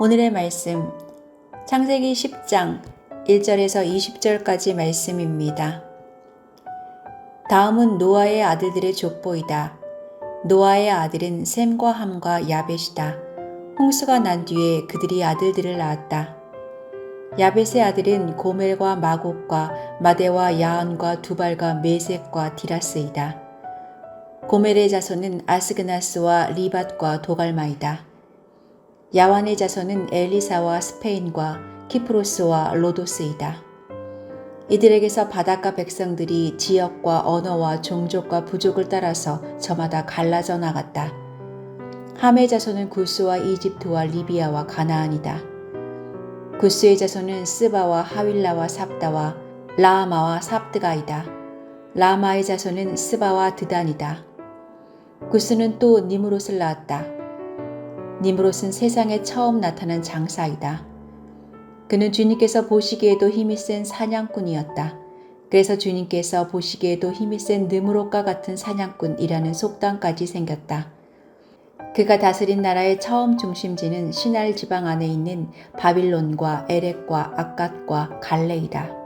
오늘의 말씀 창세기 10장 1절에서 20절까지 말씀입니다. 다음은 노아의 아들들의 족보이다. 노아의 아들은 셈과 함과 야벳이다. 홍수가 난 뒤에 그들이 아들들을 낳았다. 야벳의 아들은 고멜과 마곡과 마데와 야언과 두발과 메색과 디라스이다. 고멜의 자손은 아스그나스와 리밧과 도갈마이다. 야완의 자손은 엘리사와 스페인과 키프로스와 로도스이다. 이들에게서 바닷가 백성들이 지역과 언어와 종족과 부족을 따라서 저마다 갈라져 나갔다. 함의 자손은 구스와 이집트와 리비아와 가나안이다. 구스의 자손은 스바와 하윌라와 삽다와 라마와 삽드가이다. 라마의 자손은 스바와 드단이다. 구스는 또 니무롯을 낳았다. 니무롯은 세상에 처음 나타난 장사이다. 그는 주님께서 보시기에도 힘이 센 사냥꾼이었다. 그래서 주님께서 보시기에도 힘이 센 느무롯과 같은 사냥꾼이라는 속담까지 생겼다. 그가 다스린 나라의 처음 중심지는 시날 지방 안에 있는 바빌론과 에렉과 아갓과 갈레이다.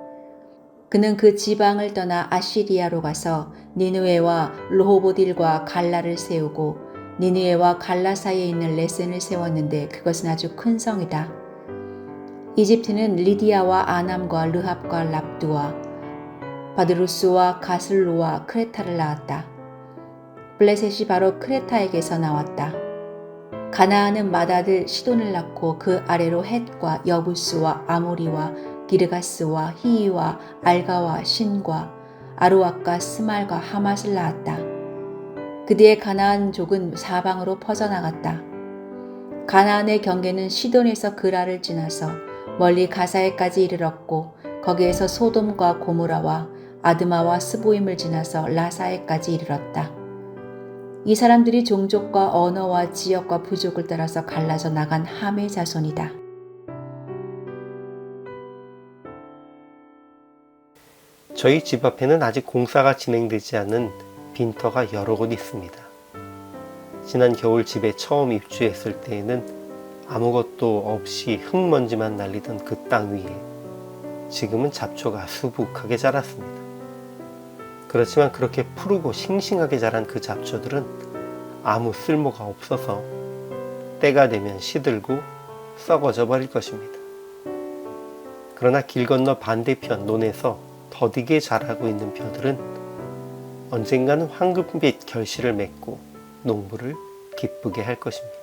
그는 그 지방을 떠나 아시리아로 가서 니누에와 로호보딜과 갈라를 세우고 니누에와 갈라 사이에 있는 레센을 세웠는데 그것은 아주 큰 성이다. 이집트는 리디아와 아남과 르합과 랍두와 바드루스와 가슬루와 크레타를 낳았다. 블레셋이 바로 크레타에게서 나왔다. 가나안은 마다들 시돈을 낳고 그 아래로 헷과 여부스와 아모리와 기르가스와 히이와 알가와 신과 아루악과 스말과 하맛을 낳았다. 그뒤에 가나안 족은 사방으로 퍼져나갔다. 가나안의 경계는 시돈에서 그라를 지나서 멀리 가사에까지 이르렀고 거기에서 소돔과 고모라와 아드마와 스보임을 지나서 라사에까지 이르렀다. 이 사람들이 종족과 언어와 지역과 부족을 따라서 갈라져 나간 함의 자손이다. 저희 집 앞에는 아직 공사가 진행되지 않은 빈터가 여러 곳 있습니다. 지난 겨울 집에 처음 입주했을 때에는 아무것도 없이 흙먼지만 날리던 그 땅 위에 지금은 잡초가 수북하게 자랐습니다. 그렇지만 그렇게 푸르고 싱싱하게 자란 그 잡초들은 아무 쓸모가 없어서 때가 되면 시들고 썩어져 버릴 것입니다. 그러나 길 건너 반대편 논에서 더디게 자라고 있는 벼들은 언젠가는 황금빛 결실을 맺고 농부를 기쁘게 할 것입니다.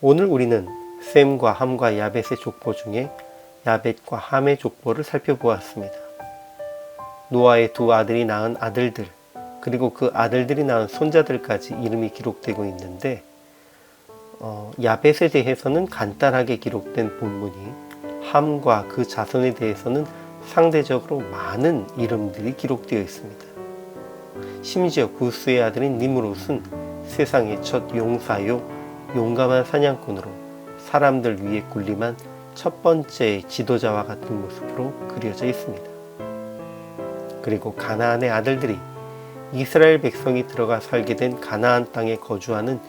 오늘 우리는 셈과 함과 야벳의 족보 중에 야벳과 함의 족보를 살펴보았습니다. 노아의 두 아들이 낳은 아들들, 그리고 그 아들들이 낳은 손자들까지 이름이 기록되고 있는데, 어, 야벳에 대해서는 간단하게 기록된 본문이 함과 그 자손에 대해서는 상대적으로 많은 이름들이 기록되어 있습니다. 심지어 구스의 아들인 니무롯은 세상의 첫 용사요 용감한 사냥꾼으로 사람들 위에 군림한 첫 번째 지도자와 같은 모습으로 그려져 있습니다. 그리고 가나안의 아들들이 이스라엘 백성이 들어가 살게 된 가나안 땅에 거주하는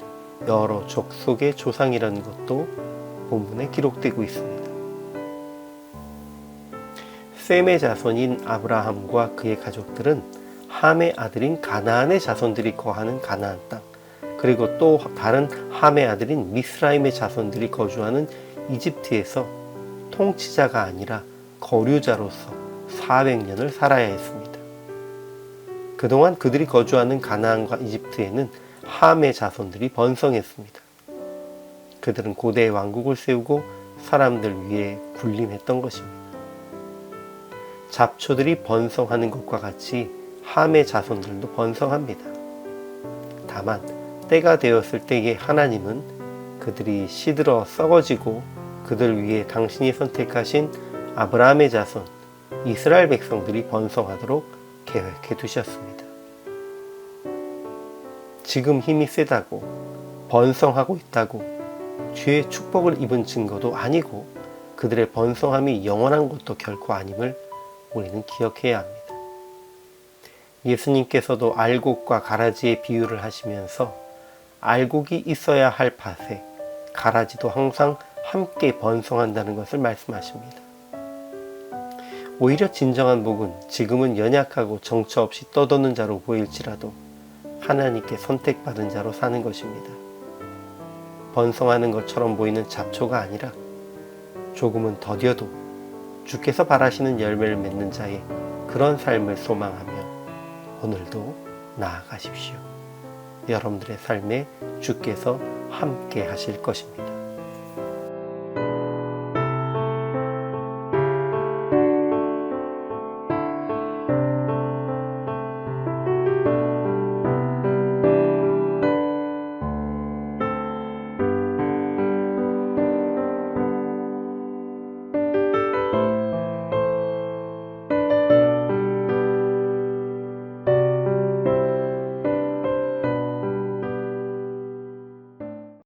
여러 족속의 조상이라는 것도 본문에 기록되고 있습니다. 셈의 자손인 아브라함과 그의 가족들은 함의 아들인 가나안의 자손들이 거하는 가나안 땅, 그리고 또 다른 함의 아들인 미스라임의 자손들이 거주하는 이집트에서 통치자가 아니라 거류자로서 400년을 살아야 했습니다. 그동안 그들이 거주하는 가나안과 이집트에는 함의 자손들이 번성했습니다. 그들은 고대의 왕국을 세우고 사람들 위에 군림했던 것입니다. 잡초들이 번성하는 것과 같이 함의 자손들도 번성합니다. 다만 때가 되었을 때에 하나님은 그들이 시들어 썩어지고 그들 위해 당신이 선택하신 아브라함의 자손 이스라엘 백성들이 번성하도록 계획해 두셨습니다. 지금 힘이 세다고 번성하고 있다고 주의 축복을 입은 증거도 아니고 그들의 번성함이 영원한 것도 결코 아님을 우리는 기억해야 합니다. 예수님께서도 알곡과 가라지의 비유를 하시면서 알곡이 있어야 할 밭에 가라지도 항상 함께 번성한다는 것을 말씀하십니다. 오히려 진정한 복은 지금은 연약하고 정처 없이 떠도는 자로 보일지라도 하나님께 선택받은 자로 사는 것입니다. 번성하는 것처럼 보이는 잡초가 아니라 조금은 더뎌도 주께서 바라시는 열매를 맺는 자의 그런 삶을 소망하며 오늘도 나아가십시오. 여러분들의 삶에 주께서 함께 하실 것입니다.